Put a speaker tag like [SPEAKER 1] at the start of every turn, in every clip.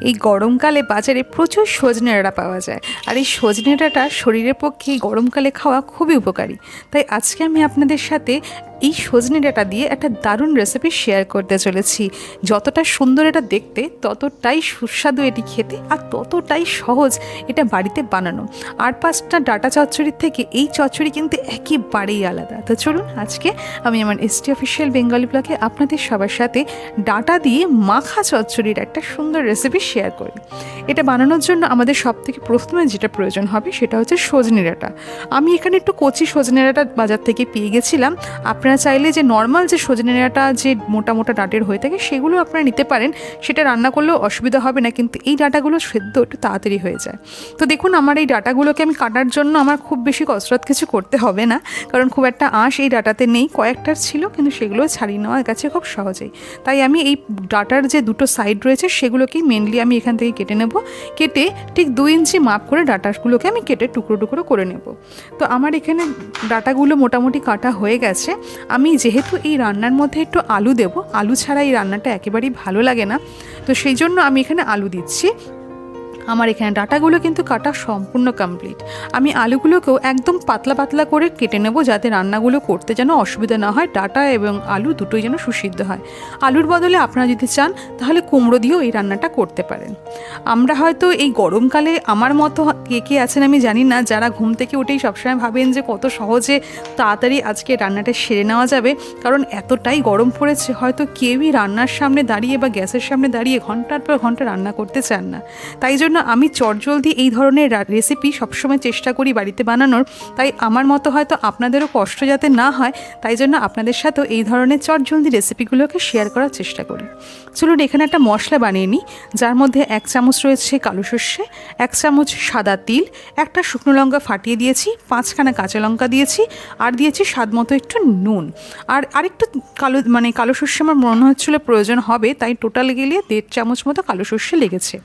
[SPEAKER 1] এই গরমকালে বাজারে প্রচুর সজনে ডাঁটা পাওয়া যায়। আর এই সজনে ডাঁটা শরীরের পক্ষে এই গরমকালে খাওয়া খুবই উপকারী। তাই আজকে আমি আপনাদের সাথে এই সজনে ডাঁটা দিয়ে একটা দারুণ রেসিপি শেয়ার করতে চলেছি। যতটা সুন্দর এটা দেখতে, ততটাই সুস্বাদু এটি খেতে আর ততটাই সহজ এটা বাড়িতে বানানো। আর পাঁচটা ডাটা চচ্চড়ির থেকে এই চচ্চড়ি কিন্তু একেবারেই আলাদা। তো চলুন আজকে আমি আমার এসটি অফিসিয়াল বেঙ্গলি ব্লগে আপনাদের সবার সাথে ডাটা দিয়ে মাখা চচ্চড়ির একটা সুন্দর রেসিপি শেয়ার করি। এটা বানানোর জন্য আমাদের সব থেকে প্রথমে যেটা প্রয়োজন হবে সেটা হচ্ছে সজনে ডাঁটা। আমি এখানে একটু কচি সজনে ডাঁটা বাজার থেকে পেয়ে গেছিলাম। আপনারা চাইলে যে নর্মাল যে সজনে ডাঁটা যে মোটা মোটা ডাঁটের হয়ে থাকে সেগুলো আপনারা নিতে পারেন। সেটা রান্না করলেও অসুবিধা হবে না, কিন্তু এই ডাঁটাগুলো সেদ্ধ একটু তাড়াতাড়ি হয়ে যায়। তো দেখুন, আমার এই ডাঁটাগুলোকে আমি কাটার জন্য আমার খুব বেশি কসরত কিছু করতে হবে না, কারণ খুব একটা আঁশ এই ডাঁটাতে নেই। কয়েকটার ছিল, কিন্তু সেগুলো ছাড়িয়ে নেওয়ার কাছে খুব সহজেই। তাই আমি এই ডাটার যে দুটো সাইড রয়েছে সেগুলোকেই মেনলি আমি এখান থেকে কেটে নেব। কেটে ঠিক দুই ইঞ্চি মাপ করে ডাটাগুলোকে আমি কেটে টুকরো টুকরো করে নেব। তো আমার এখানে ডাটাগুলো মোটামুটি কাটা হয়ে গেছে। আমি যেহেতু এই রান্নার মধ্যে একটু আলু দেব, আলু ছাড়া এই রান্নাটা একেবারেই ভালো লাগে না। তো সেই জন্য আমি এখানে আলু দিচ্ছি। আমার এখানে ডাটাগুলো কিন্তু কাটা সম্পূর্ণ কমপ্লিট আমি আলুগুলোকেও একদম পাতলা পাতলা করে কেটে নেব যাতে রান্নাগুলো করতে যেন অসুবিধা না হয়, ডাটা এবং আলু দুটোই যেন সুসিদ্ধ হয়। আলুর বদলে আপনারা যদি চান, তাহলে কুমড়ো দিয়েও এই রান্নাটা করতে পারেন। আমরা হয়তো এই গরমকালে আমার মতো কে কে আছেন আমি জানি না, যারা ঘুম থেকে উঠেই সবসময় ভাবেন যে কত সহজে তাড়াতাড়ি আজকে রান্নাটা সেরে নেওয়া যাবে, কারণ এতটাই গরম পড়েছে, হয়তো কেউই রান্নার সামনে দাঁড়িয়ে বা গ্যাসের সামনে দাঁড়িয়ে ঘণ্টার পর ঘণ্টা রান্না করতে চান না। তাই জন্য আমি চটজলদি এই ধরনের রেসিপি সবসময় চেষ্টা করি বাড়িতে বানানোর। তাই আমার মতো হয়তো আপনাদেরও কষ্ট যাতে না হয়, তাই জন্য আপনাদের সাথেও এই ধরনের চটজলদি রেসিপিগুলোকে শেয়ার করার চেষ্টা করি। চলুন, এখানে একটা মশলা বানিয়ে নিই। যার মধ্যে এক চামচ রয়েছে কালো সর্ষে, এক চামচ সাদা তিল, একটা শুকনো লঙ্কা ফাটিয়ে দিয়েছি, পাঁচখানা কাঁচা লঙ্কা দিয়েছি, আর দিয়েছি স্বাদ মতো একটু নুন। আর আরেকটু কালো মানে কালো সর্ষে আমার মনে হচ্ছিল প্রয়োজন হবে, তাই টোটাল গেলে দেড় চামচ মতো কালো সর্ষে লেগেছে।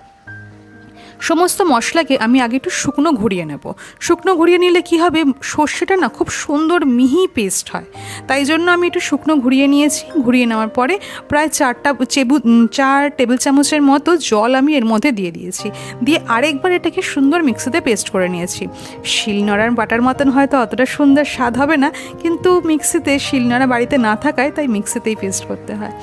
[SPEAKER 1] সমস্ত মশলাকে আমি আগে একটু শুকনো ঘুরিয়ে নেব। শুকনো ঘুরিয়ে নিলে কি হবে? সর্ষেটা না খুব সুন্দর মিহি পেস্ট হয়। তাই জন্য আমি একটু শুকনো ঘুরিয়ে নিয়েছি। ঘুরিয়ে নেওয়ার পরে প্রায় চারটা চেবু, চার টেবিল চামচের মতো জল আমি এর মধ্যে দিয়ে দিয়েছি। দিয়ে আরেকবার এটাকে সুন্দর মিক্সিতে পেস্ট করে নিয়েছি। শিলনোড়ার বাটার মতন হয়তো অতটা সুন্দর স্বাদ হবে না, কিন্তু মিক্সিতে শিলনোড়া বাড়িতে না থাকায় তাই মিক্সিতেই পেস্ট করতে হয়।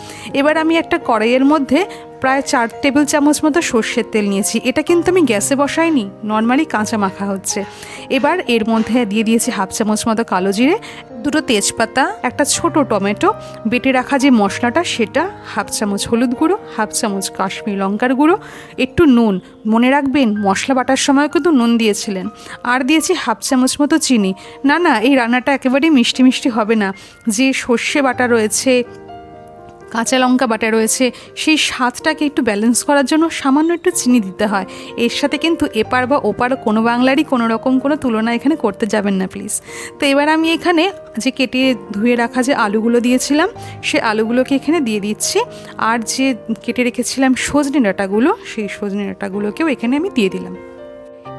[SPEAKER 1] এবার আমি একটা কড়াইয়ের মধ্যে প্রায় চার টেবিল চামচ মতো সর্ষের তেল নিয়েছি। এটা কিন্তু আমি গ্যাসে বসাইনি নর্মালি কাঁচা মাখা হচ্ছে। এবার এর মধ্যে দিয়ে দিয়েছি হাফ চামচ মতো কালো জিরে, দুটো তেজপাতা, একটা ছোট টমেটো, বেটে রাখা যে মশলাটা সেটা, হাফ চামচ হলুদ গুঁড়ো, হাফ চামচ কাশ্মীর লঙ্কার গুঁড়ো, একটু নুন। মনে রাখবেন, মশলা বাটার সময় কিন্তু নুন দিয়েছিলেন। আর দিয়েছি হাফ চামচ মতো চিনি। না না, এই রান্নাটা একেবারেই মিষ্টি মিষ্টি হবে না। যে সর্ষে বাটা রয়েছে কাঁচা লঙ্কা বাটা রয়েছে, সেই স্বাদটাকে একটু ব্যালেন্স করার জন্য সামান্য একটু চিনি দিতে হয়। এর সাথে কিন্তু এপার বা ওপার কোনো বাংলারই কোনো রকম কোনো তুলনা এখানে করতে যাবেন না প্লিজ তো এবার আমি এখানে যে কেটে ধুয়ে রাখা যে আলুগুলো দিয়েছিলাম, সে আলুগুলোকে এখানে দিয়ে দিচ্ছি। আর যে কেটে রেখেছিলাম সজনে ডাঁটাগুলো, সেই সজনে ডাঁটাগুলোকেও এখানে আমি দিয়ে দিলাম।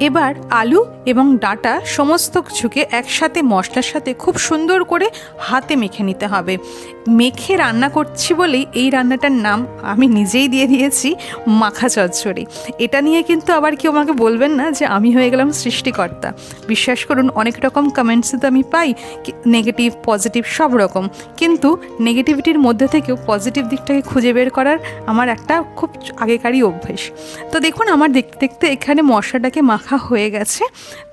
[SPEAKER 1] এবার আলু এবং ডাটা সমস্ত কিছুকে একসাথে মশলার সাথে খুব সুন্দর করে হাতে মেখে নিতে হবে। মেখে রান্না করছি বলেই এই রান্নাটার নাম আমি নিজেই দিয়ে দিয়েছি, মাখা চচ্চড়ি। এটা নিয়ে কিন্তু আবার কেউ আমাকে বলবেন না যে আমি হয়ে গেলাম সৃষ্টিকর্তা। বিশ্বাস করুন, অনেক রকম কমেন্টসে তো আমি পাই নেগেটিভ পজিটিভ সব রকম। কিন্তু নেগেটিভিটির মধ্যে থেকেও পজিটিভ দিকটাকে খুঁজে বের করার আমার একটা খুব আগেকারই অভ্যেস। তো দেখুন, আমার দেখতে দেখতে এখানে মশলাটাকে মাখা হয়ে গেছে।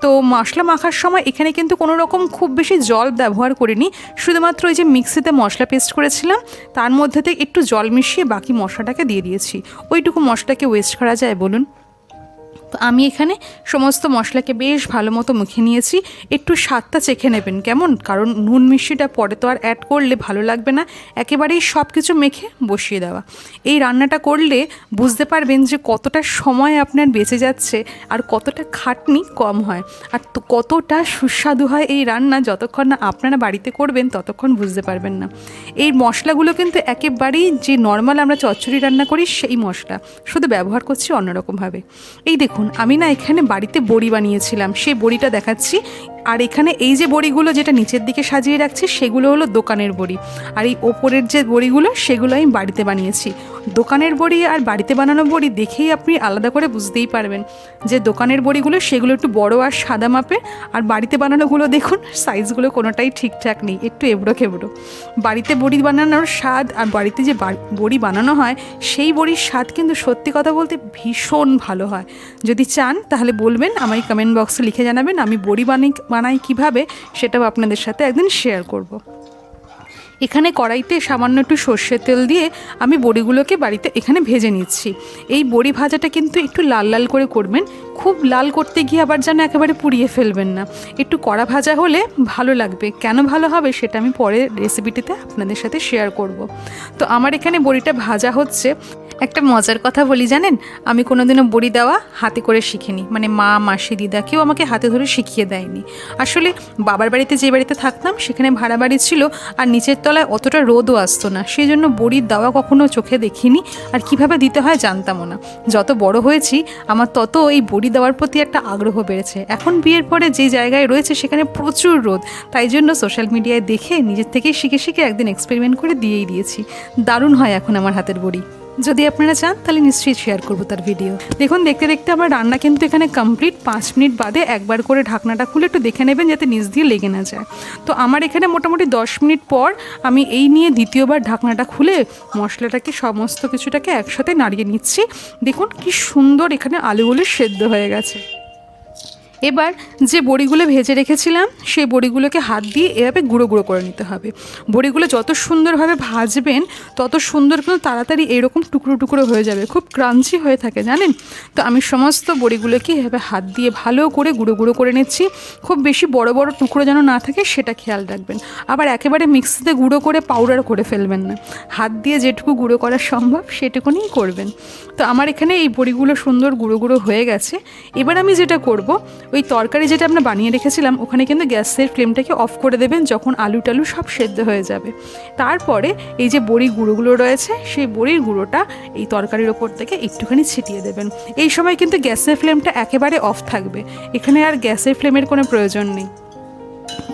[SPEAKER 1] তো মশলা মাখার সময় এখানে কিন্তু কোনো রকম খুব বেশি জল ব্যবহার করিনি। শুধুমাত্র ওই যে মিক্সিতে মশলা পেস্ট করেছিলাম, তার মধ্যে থেকে একটু জল মিশিয়ে বাকি মশলাটাকে দিয়ে দিয়েছি। ওইটুকু মশলাকে ওয়েস্ট করা যায়, বলুন? তো আমি এখানে সমস্ত মশলাকে বেশ ভালো মতো মুখে নিয়েছি। একটু স্বাদটা চেখে নেবেন, কেমন? কারণ নুন মিষ্টিটা পরে তো আর অ্যাড করলে ভালো লাগবে না। একেবারেই সব কিছু মেখে বসিয়ে দেওয়া। এই রান্নাটা করলে বুঝতে পারবেন যে কতটা সময় আপনার বেঁচে যাচ্ছে আর কতটা খাটনি কম হয়। আর কতটা সুস্বাদু হয় এই রান্না, যতক্ষণ না আপনারা বাড়িতে করবেন ততক্ষণ বুঝতে পারবেন না। এই মশলাগুলো কিন্তু একেবারেই যে নর্মাল আমরা চচ্চড়ি রান্না করি সেই মশলা। শুধু ব্যবহার করছি অন্যরকমভাবে। এই দেখুন আমি না এখানে বাড়িতে বড়ি বানিয়েছিলাম। সেই বড়িটা দেখাচ্ছি। আর এখানে এই যে বড়িগুলো যেটা নিচের দিকে সাজিয়ে রাখছি, সেগুলো হলো দোকানের বড়ি। আর এই ওপরের যে বড়িগুলো, সেগুলো আমি বাড়িতে বানিয়েছি। দোকানের বড়ি আর বাড়িতে বানানো বড়ি দেখেই আপনি আলাদা করে বুঝতেই পারবেন যে দোকানের বড়িগুলো, সেগুলো একটু বড় আর সাদা মাপে আর বাড়িতে বানানোগুলো দেখুন সাইজগুলো কোনোটাই ঠিকঠাক নেই, একটু এবড়ো খেবড়ো। বাড়িতে বড়ি বানানোর স্বাদ আর বাড়িতে যে বড়ি বানানো হয়, সেই বড়ির স্বাদ কিন্তু সত্যি কথা বলতে ভীষণ ভালো হয়। যদি চান তাহলে বলবেন, আমায় কমেন্ট বক্সে লিখে জানাবেন, আমি বড়ি বানাই বানাই কীভাবে, সেটাও আপনাদের সাথে একদিন শেয়ার করব। এখানে কড়াইতে সামান্য একটু সর্ষের তেল দিয়ে আমি বড়িগুলোকে বাড়িতে এখানে ভেজে নিচ্ছি এই বড়ি ভাজাটা কিন্তু একটু লাল লাল করে করবেন খুব লাল করতে গিয়ে আবার যেন একেবারে পুড়িয়ে ফেলবেন না। একটু কড়া ভাজা হলে ভালো লাগবে। কেন ভালো হবে সেটা আমি পরে রেসিপিটিতে আপনাদের সাথে শেয়ার করব। তো আমার এখানে বড়িটা ভাজা হচ্ছে। একটা মজার কথা বলি জানেন? আমি কোনোদিনও বড়ি দেওয়া হাতে করে শিখিনি। মানে মা, মাসি, দিদা কেউ আমাকে হাতে ধরে শিখিয়ে দেয়নি। আসলে বাবার বাড়িতে যে বাড়িতে থাকতাম সেখানে ভাড়া বাড়ি ছিল আর নিচের তলায় অতটা রোদও আসতো না। সেই জন্য বড়ির দেওয়া কখনো চোখে দেখিনি। আর কীভাবে দিতে হয় জানতামও না। যত বড় হয়েছি, আমার তত এই বড়ি দেওয়ার প্রতি একটা আগ্রহ বেড়েছে। এখন বিয়ের পরে যে জায়গায় রয়েছে সেখানে প্রচুর রোদ। তাই জন্য সোশ্যাল মিডিয়ায় দেখে নিজের থেকেই শিখে শিখে একদিন এক্সপেরিমেন্ট করে দিয়েই দিয়েছি। দারুণ হয় এখন আমার হাতের বড়ি। যদি আপনারা চান, তাহলে নিশ্চয়ই শেয়ার করব তার ভিডিও দেখুন, দেখতে দেখতে আমার রান্না কিন্তু এখানে কমপ্লিট পাঁচ মিনিট বাদে একবার করে ঢাকনাটা খুলে একটু দেখে নেবেন যাতে নিচ দিয়ে লেগে না যায়। তো আমার এখানে মোটামুটি দশ মিনিট পর আমি এই নিয়ে দ্বিতীয়বার ঢাকনাটা খুলে মশলাটাকে সমস্ত কিছুটাকে একসাথে নাড়িয়ে নিচ্ছি। দেখুন, কি সুন্দর এখানে আলুগুলো সেদ্ধ হয়ে গেছে। এবার যে বড়িগুলো ভেজে রেখেছিলাম, সেই বড়িগুলোকে হাত দিয়ে এভাবে গুঁড়ো গুঁড়ো করে নিতে হবে। বড়িগুলো যত সুন্দরভাবে ভাজবেন, তত সুন্দর কিন্তু তাড়াতাড়ি এরকম টুকরো টুকরো হয়ে যাবে, খুব ক্রাঞ্চি হয়ে থাকে, জানেন? তো আমি সমস্ত বড়িগুলোকে এভাবে হাত দিয়ে ভালো করে গুঁড়ো গুঁড়ো করে নিচ্ছি। খুব বেশি বড় বড় টুকরো যেন না থাকে, সেটা খেয়াল রাখবেন। আবার একেবারে মিক্সিতে গুঁড়ো করে পাউডার করে ফেলবেন না। হাত দিয়ে যেটুকু গুঁড়ো করা সম্ভব সেটুকুনিই করবেন। তো আমার এখানে এই বড়িগুলো সুন্দর গুঁড়ো গুঁড়ো হয়ে গেছে। এবার আমি যেটা করব ওই তরকারি যেটা আমরা বানিয়ে রেখেছিলাম, ওখানে কিন্তু গ্যাসের ফ্লেমটাকে অফ করে দেবেন যখন আলু টালু সব সেদ্ধ হয়ে যাবে। তারপরে এই যে বড়ি গুঁড়োগুলো রয়েছে, সেই বড়ির গুঁড়োটা এই তরকারির ওপর থেকে একটুখানি ছিটিয়ে দেবেন। এই সময় কিন্তু গ্যাসের ফ্লেমটা একেবারে অফ থাকবে। এখানে আর গ্যাসের ফ্লেমের কোনো প্রয়োজন নেই।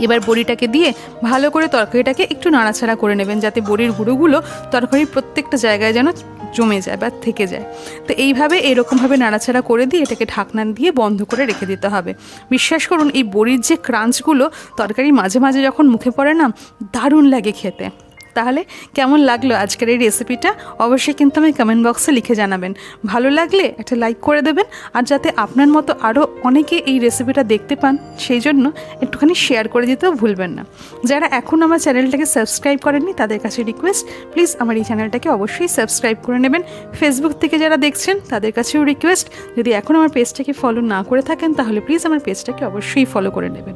[SPEAKER 1] এবার বড়িটাকে দিয়ে ভালো করে তরকারিটাকে একটু নাড়াচাড়া করে নেবেন, যাতে বড়ির গুঁড়োগুলো তরকারির প্রত্যেকটা জায়গায় যেন জমে যায় বা থেকে যায়। তো এইভাবে এরকমভাবে নাড়াচাড়া করে দিয়ে এটাকে ঢাকনা দিয়ে বন্ধ করে রেখে দিতে হবে। বিশ্বাস করুন, এই বড়ির যে ক্রাঞ্চগুলো, তরকারি মাঝে মাঝে যখন মুখে পড়ে না, দারুণ লাগে খেতে। তাহলে কেমন লাগল আজকের এই রেসিপিটা অবশ্যই কিন্তু আমি কমেন্ট বক্সে লিখে জানাবেন। ভালো লাগলে একটা লাইক করে দেবেন, আর যাতে আপনার মতো আরও অনেকে এই রেসিপিটা দেখতে পান, সেই জন্য একটুখানি শেয়ার করে দিতেও ভুলবেন না। যারা এখন আমার চ্যানেলটাকে সাবস্ক্রাইব করেননি, তাদের কাছে রিকোয়েস্ট প্লিজ আমার এই চ্যানেলটাকে অবশ্যই সাবস্ক্রাইব করে নেবেন। ফেসবুক থেকে যারা দেখছেন, তাদের কাছেও রিকোয়েস্ট যদি এখন আমার পেজটাকে ফলো না করে থাকেন, তাহলে প্লিজ আমার পেজটাকে অবশ্যই ফলো করে নেবেন।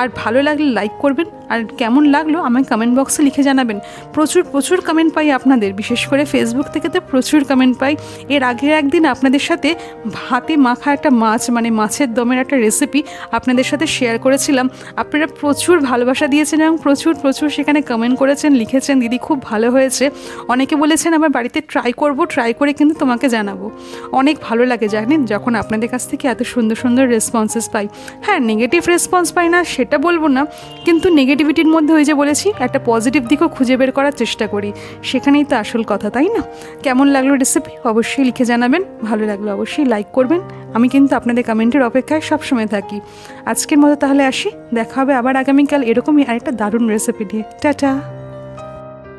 [SPEAKER 1] আর ভালো লাগলে লাইক করবেন, আর কেমন লাগল আমায় কমেন্ট বক্সে লিখে জানাবেন। প্রচুর প্রচুর কমেন্ট পাই আপনাদের। বিশেষ করে ফেসবুক থেকে তো প্রচুর কমেন্ট পাই। এর আগের একদিন আপনাদের সাথে ভাতে মাখা একটা মাছ মানে মাছের দমের একটা রেসিপি আপনাদের সাথে শেয়ার করেছিলাম। আপনারা প্রচুর ভালোবাসা দিয়েছেন এবং প্রচুর প্রচুর সেখানে কমেন্ট করেছেন, লিখেছেন, দিদি, খুব ভালো হয়েছে। অনেকে বলেছেন, আমার বাড়িতে ট্রাই করব ট্রাই করে কিন্তু তোমাকে জানাব। অনেক ভালো লাগে, জানেন? যখন আপনাদের কাছ থেকে এত সুন্দর সুন্দর রেসপন্সেস পাই। হ্যাঁ নেগেটিভ রেসপন্স পাই না, সেটা বলব না। কিন্তু নেগেটিভিটির মধ্যে ওই যে বলেছি, একটা পজিটিভ দিকও খুঁজে বের করার চেষ্টা করি। সেখানেই তো আসল কথা, তাই না? কেমন লাগল রেসিপি অবশ্যই লিখে জানাবেন। ভালো লাগল অবশ্যই লাইক করবেন। আমি কিন্তু আপনাদের কমেন্টের অপেক্ষায় সবসময় থাকি। আজকের মতো তাহলে আসি। দেখা হবে আবার আগামীকাল এরকমই আরেকটা দারুণ রেসিপি দিয়ে টাটা!